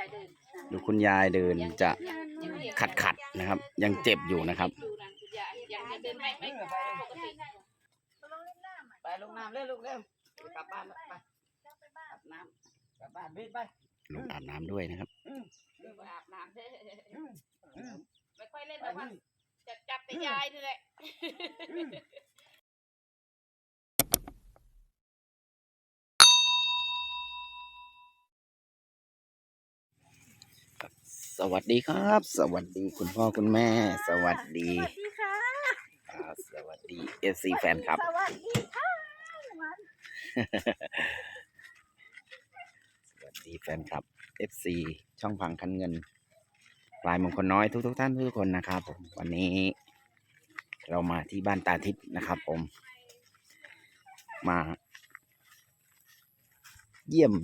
ยายเดินดูคุณยายเดินจะยังเรียกขัดขัดๆนะครับ ยังเจ็บอยู่นะครับดูนะคุณยายยังยังเดินไม่ไม่ปกติไปลงน้ำเร็วลูกเร็วกลับบ้านแล้วไปอาบน้ำกลับบ้านรีบไปลงอาบน้ำด้วยนะครับเดินไปอาบน้ำเด้อไม่ค่อยเล่นแล้วมันจะจับแต่ยายนี่แหละ สวัสดีครับ สวัสดีคุณพ่อคุณแม่ สวัสดีสวัสดีค่ะครับสวัสดีเอซีแฟนครับ สวัสดีค่ะสวัสดีแฟนคลับ FC ช่องพังคันเงินลายมงคลน้อยทุกทุกๆท่านทุกคนนะครับผมวันนี้เรามาที่บ้านตาทิพย์นะครับ ผม มา เยี่ยม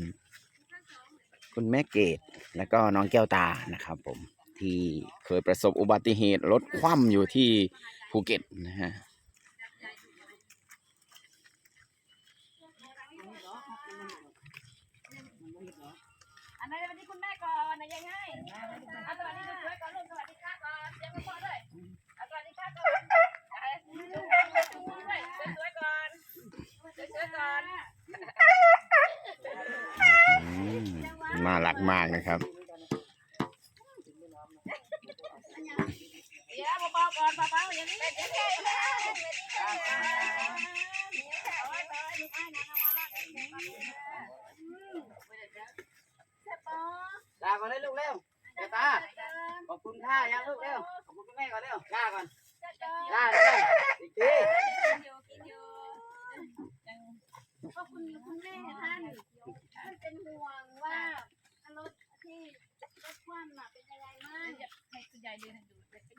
คุณแม่เกดแล้วก็น้องแก้วตานะครับผมที่เคยประสบอุบัติเหตุรถคว่ำอยู่ที่ภูเก็ตนะฮะอันนั้นสวัสดีคุณแม่ก่อนนะยังไงเอาสวัสดีคุณสวยก่อนลูกสวัสดีค่ะก่อนยังไม่พอด้วยเอาสวัสดีค่ะก่อนเอาจุ๊บจุ๊บด้วยสวยๆก่อนสวยๆก่อ น่ารักมากนะครับเดี๋ยวเบาก่อนเบาๆอย่างนี้เดี๋ยวแค่ลาก่อนเลยลูกเร็วเดี๋ยวตาขอบคุณค่ายังลูกเร็วขอบคุณคุณแม่ก่อนเร็วลาก่อนลาเร็วอีกที ขอบคุณคุณแม่ท่านท่านเป็นห่วงว่ารถที่รถคว่ำน่ะเป็นยังไงบ้าง ให้คุณยายเดินให้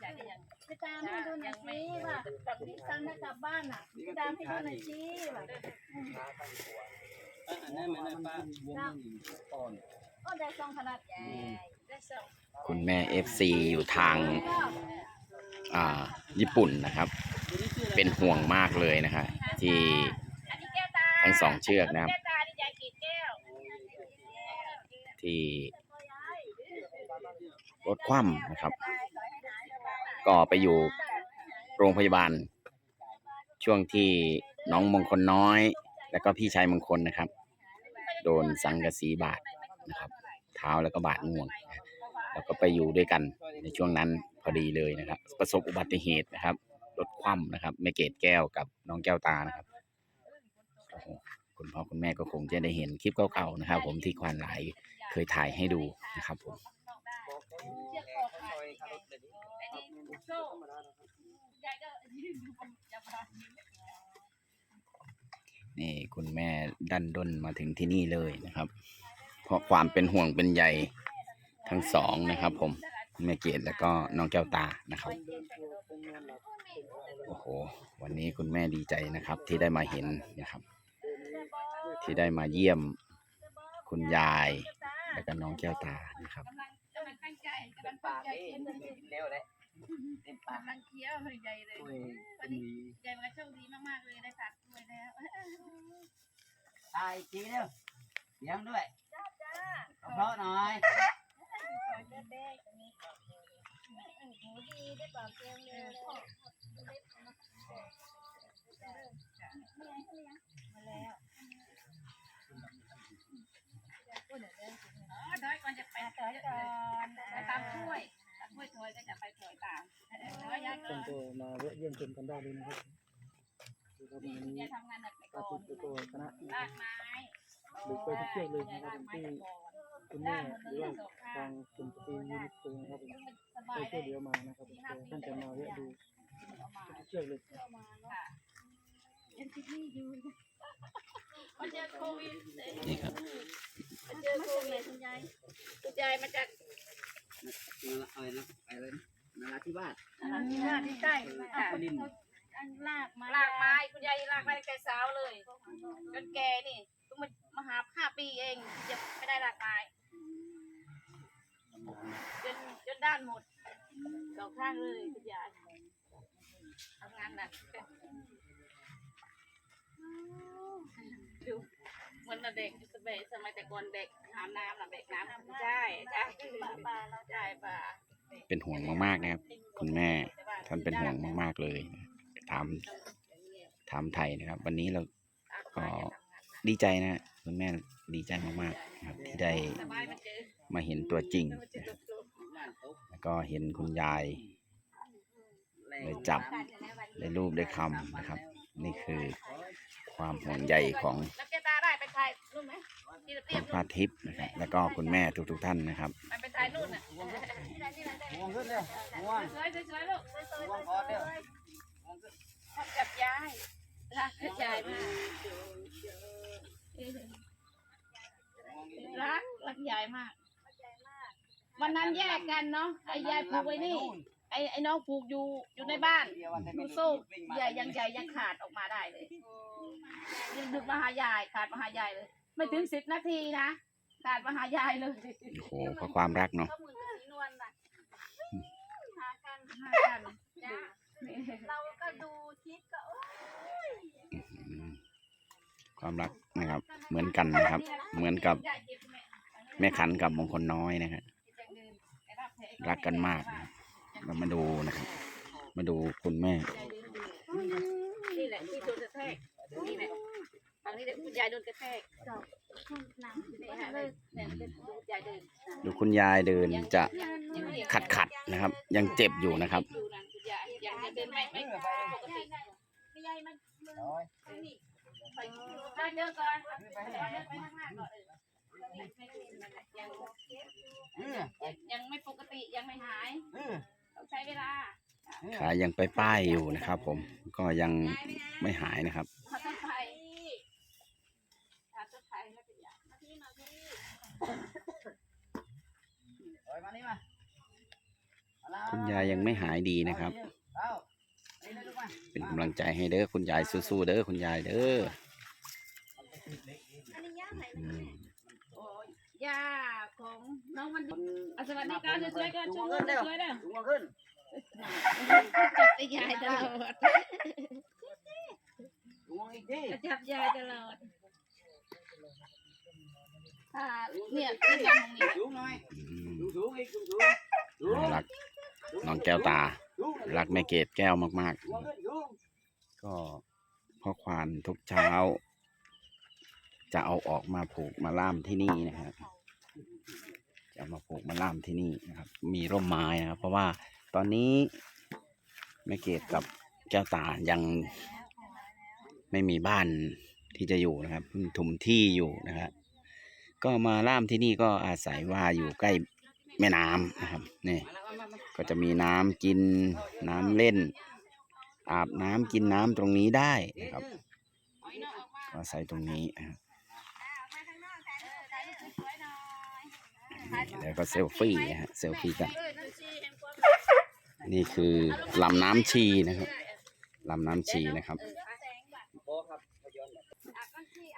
ดูคุณยายก็ยังไปตามให้ดูหน่อยสิว่าตามให้กลับบ้านน่ะไปตามให้ดูหน่อยสิว่าอันนั้นมันป้าวงก่อนก็ได้ซองขนาดใหญ่ได้ซองคุณแม่ FC อยู่ทางอ่าญี่ปุ่นนะครับ เป็นห่วงมากเลยนะครับที่อันนี้แก้วตาทั้งสองเชือกนะครับแก้วตานี่ยายกีดแก้วที่รถคว่ำนะครับ ก็ไปอยู่โรงพยาบาล ช่วงที่น้องมงคลน้อย แล้วก็พี่ชายมงคลนะครับ โดนสังกะสีบาดนะครับ เท้าแล้วก็บาดงวง แล้วก็ไปอยู่ด้วยกันในช่วงนั้นพอดีเลยนะครับ ประสบอุบัติเหตุนะครับรถคว่ำนะครับแม่เกดแก้วกับน้องแก้วตานะครับโอ้โหคุณพ่อคุณแม่ก็คงจะได้เห็นคลิปเก่าๆนะครับ ผมที่ควานหลายเคยถ่ายให้ดูนะครับผม เชือกคอขาดไนี่โซ่ยายก็ยืนดูบนจับปลานี่คุณแม่ดันด้นมาถึงที่นี่เลยนะครับ เพราะความเป็นห่วงเป็นใยทั้งสองนะครับ ผมแม่เกดแล้วก็น้องแก้วตานะครับโอ้โหวันนี้คุณแม่ดีใจนะครับ ที่ได้มาเห็นนะครับ ที่ได้มาเยี่ยมคุณยายแล้วก็น้องแก้วตานะครับกำลังตั้งใจกำลังตั้งใจนี่กินเร็วเลย เต็มปากกำลังเคี้ยวใหญ่เลยโอ้ยเป็นมียายมันก็โชคดีมากๆเลยได้ฝากด้วยแล้วตายทีเร็วเสียงด้วยเพราะหน่อยหูดีได้ปากเกลียวเลยมาแล้วอ๋อน้อยก่อนจะไปถอยก่อนไปตามถ้วย ตามถ้วยถอยก็จะไปถอยตามน้อยยายก็เป็นตัวมาแวะเยี่ยมชมกันได้เลยนะครับดูครับวันนี้ยายทำงานหนักไปตาก่อตินดตัวคณะลากไม้บุกไปทุกเชือกเลยนะครับผมที่คุณแม่หรือว่าทางกลุ่มสตรียูนิตตัวนะครับผมสไปบายช่ได้วยเหลือมานะครับผมท่านจะมาแวะดูทุกเชือกเลยมันเจอโควิดนี่ครับมันเจอโควิดคุณยายคุณยายมาจาก อะไรนะอะไรนะนาราธิวาสที่ว่าที่ใต้ค่ะดินอันลากมาลากไม้คุณยายลากไม้แกสาวเลยจนแกนี่ต้องมามาหาห้าปีเองจะไม่ได้ลากไม้จนจนด้านหมดสองข้างเลยคุณยายทำงานหนักดูเห มือนเด็กสมัยสมัยแต่ก่อนเด็กหาน้ำนะเด็กน้ำใช่ใช่ป่าใช่ป่าเป็นห่วงมากๆนะครับ คุณแม่ท่านเป็นห่วงมาก ๆเลยถามถามไทยนะครับ วันนี้เราก็ดีใจนะคุณแม่ดีใจมากๆนะครับ ที่ได้สบายมันเจอมาเห็นตัวจริง แล้วก็เห็นคุณยายได้จับได้รูปได้คำนะครับ นี่คือความห่วงใยของ แล้วแกตาได้ไปถ่ายรูปไหมที่เราเตรียคุมณป้าทิพย์นะครับแล้วก็คุณแม่ทุกๆท่านนะครับ มันไปถ่ายนู่นน่ะง่วงขึ้นเร็วง่วง สวยสวยลูกง่วงก่อนเร็วทำกับยายรักยายมากรักรักยายมาก วันนั้นแยกกันเนาะไอ้ยายผูกไว้นี่ ไอ้ไอ้น้องผูกอยู่อยู่ในบ้านดูโซ่ใหญ่ยังใหญ่ยังขาดออกมาได้เลยยังดึกมาหายายขาดมาหายายเลย ไม่ถึงสิบนาทีนะขาดมาหายายเลยโอ้โหเพราะความรักเนาะก็เหมือนกับสีนวลน่ะหากันหากันจ้าเราก็ดูทิศก็เอ้ยอืมความรักนะครับ เหมือนกันนะครับ เหมือนกับแม่ขันกับมงคลน้อยนะครับรักกันมากนะครับ เรามาดูนะครับ มาดูคุณแม่ นี่แหละที่โดนกระแทกนี่แหละทางนี้เด็กคุณยายโดนกระแทกหนังนี่ฮะเลยเนี่ยเด็กคุณยายเดินดูคุณยายเดินจะยังไม่เห็นขัดขัดๆนะครับ ยังเจ็บอยู่นะครับอยู่นะคุณยายยังยังเดินไม่ไม่ปกติไม่ใหญ่มันมึงนี่ไปไปเจอก่อนไปเดินไปข้างหน้าก่อนเออยัง ขายังไปป้ายอยู่นะครับ ผมก็ยังไม่หายนะครับถ้าต้องไปถ้าต้องไปไม่เป็นไรมาที่มาที่ถอยมานี่มาคุณยายยังไม่หายดีนะครับเอานี่เลยลูกมาเป็นกำลังใจให้เด้อคุณยายสู้ๆเด้อคุณยายเด้ออันนี้ย่างไหนอืมโอ้ยย่าของน้องมันคนอะสวัสดีการสวยๆก่อนชูมือสวยๆเด้อ ถุงมือขึ้นจับยายตลอดถุงมืออีกทีจับยายตลอดอ่าเนี่ยที่ทำตรงนี้สูงหน่อยอืมสูงสูงอีกสูงสูงสูงรักน้องแก้วตาสูงรักแม่เกดแก้วมากสูงขึ้นสูงๆก็พ่อควานทุกเช้า จะเอาออกมาผูกมาล่ามที่นี่นะครับจะเอามาผูกมาล่ามที่นี่นะครับ มีร่มไม้นะครับ เพราะว่า ตอนนี้แม่เกดกับแก้วตายังไม่มีบ้านที่จะอยู่นะครับเพิ่งทุมที่อยู่นะครับก็มาล่ามที่นี่ก็อาศัยว่าอยู่ใกล้แม่น้ำนะครับนี่ก็จะมีน้ำกินน้ำเล่น อาบน้ำกินน้ำตรงนี้ได้นะครับก็อาศัยตรงนี้นะครับแล้วก็เซลฟี่ฮะเซลฟี่กัน นี่คือลำน้ำชีนะครับลำน้ำชีนะครับ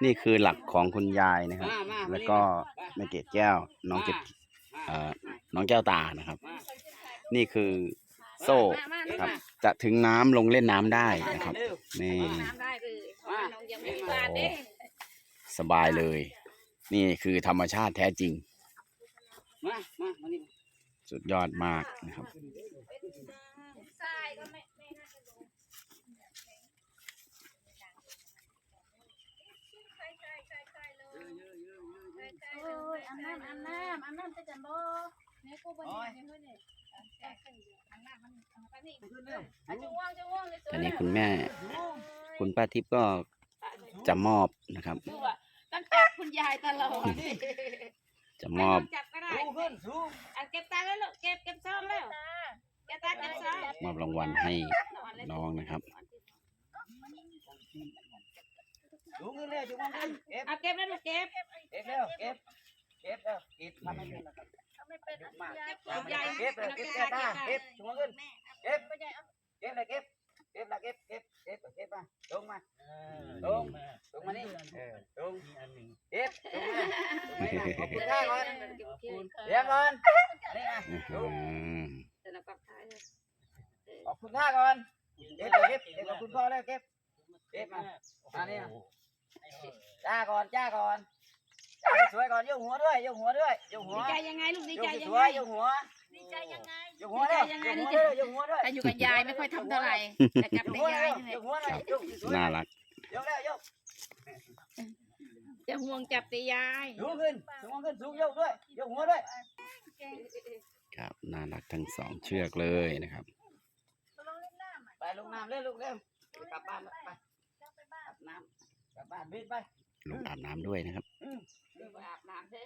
นี่คือหลักของคุณยายนะครับ แล้วก็แม่เกดแก้ว น้องเกดน้องแก้วตานะครับ นี่คือโซ่ครับ จะถึงน้ำลงเล่นน้ำได้นะครับ นี่สบายเลย นี่คือธรรมชาติแท้จริง มา มามานี่ สุดยอดมากนะครับทรายก็ไม่ไม่น่าจะดูใช่ใช่ใช่ใช่เลยโอ้ยอันน้ำอันน้ำอันน้ำจะจันโบเนี่ยกูบนนี้ไม่เนี่ยอันน้ำมันไปนี่ขึ้นเร็วอันจะว่างจะว่างเลยอันนี้คุณแม่ คุณป้าทิพย์ก็จะมอบนะครับดูอะต้องจับคุณยายตลอด จะมอบจับก็ได้สูงขึ้นสูงอะเก็บตังค์แล้วลูกเก็บเก็บซองแล้วเก็บตังค์เก็บซองมอบรางวัลให้น้องนะครับสูงขึ้นเร็วสูงขึ้นเก็บเอาเก็บแล้วลูกเก็บเก็บเร็วเก็บเก็บเร็วเก็บทำให้เป็นนะครับไม่เป็นมาใหญ่เก็บเลยเก็บแก่ตาเก็บสูงขึ้นเก็บเก็บเลยเก็บเก็บละเก็บเก็บเก็บเก็บมาลงมาลงลงมานี่ลงเก็บลงมา ขอบคุณท่าก่อนเลี้ยงก่อนนี่ไงอื้อหือแต่ละปักท้ายเลยขอบคุณท่าก่อนเก็บเลยเก็บเก็บขอบคุณพ่อแล้วเก็บเก็บมาอันนี้จ้าก่อนจ้าก่อนจ้าสวยๆก่อนยกหัวด้วยยกหัวด้วยยกหัวดีใจยังไงลูกดียใจกยังสไงวยๆยกหัวดีใจยังไงยกหัวด้วยยกหัวด้วยยกหัวด้วยแต่อยู่กับยายไม่ค่อยทำเท่าไหร่แต่กับยกแต่หัวยาเลยยนี่แหละยกหัวเลยยกสวยๆน่ารักยกแล้วยก จะ ห่วงจับแต่ยายสูงขึ้นสูงขึ้นสูงยกด้วยยกหัวด้วยครับน่ารักทั้งสองเชือกเลยนะครับ ไปลงน้ำเร็วลูกเร็วกลับบ้านไปกลับน้ำกลับบ้านบิดไปลงอาบน้ำด้วยนะครับไปอาบน้ำเด้อ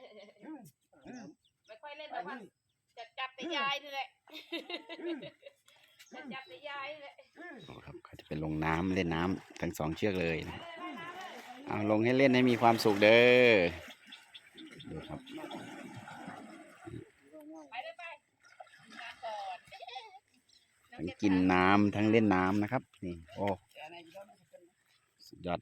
ไม่ค่อยเล่นหรอกว่าจะจับแต่ยายนี่แหละจะจับแต่ยายนี่แหละโอ้ครับเขาจะไปลงน้ำเล่นน้ำทั้งสองเชือกเลยนะ เอาลงให้เล่นให้มีความสุขเด้อดูครับทั้งกินน้ำทั้งเล่นน้ำนะครับนี่โอ้สุดยอด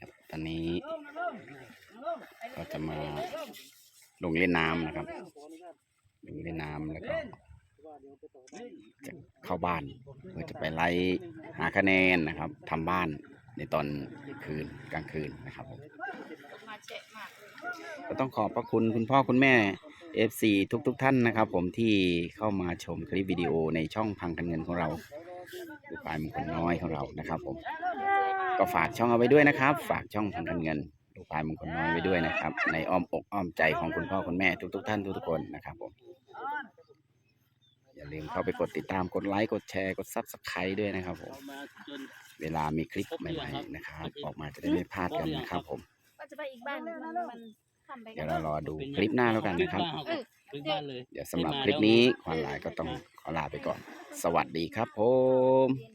ครับตอนนี้ก็จะมาลงเล่นน้ำนะครับลงเล่นน้ำแล้วก็ จะเข้าบ้านเพื่อจะไปไล่หาคะแนนนะครับทำบ้านในตอนคืนกลางคืนนะครับผมเช็มากก็ต้องขอบพระคุณคุณพ่อคุณแม่ FC ทุกๆทท่านนะครับ ผมที่เข้ามาชมคลิปวิดีโอในช่องพังกันเงินของเราดูปลายมงคลน้อยของเรานะครับ ผม ก็ฝากช่องเอาไว้ด้วยนะครับ ฝากช่องพังกันเงินดูปลายมงคลน้อยไว้ด้วยนะครับ ในอ้อมอกอ้อมใจของคุณพ่อคุณแม่ทุกๆท่านทุกๆคนนะครับผม อย่าลืมเข้าไปกดติดตามกดไลค์กดแชร์กดซับสไครต์ด้วยนะครับผมมาจนเวลามีคลิปใหม่ๆนะครับ ออกมาจะได้ไม่พลาดกันนะครับผมก็จะไปอีกบ้านหนึงมันมันทำไปเดี๋ยวเรารอดูคลิปหน้าแล้วกันนะครับถึงบ้านเลย เดี๋ยวสำหรับคลิปนี้ควานหลายก็ต้องขอลาไปก่อน สวัสดีครับผมเรื่อ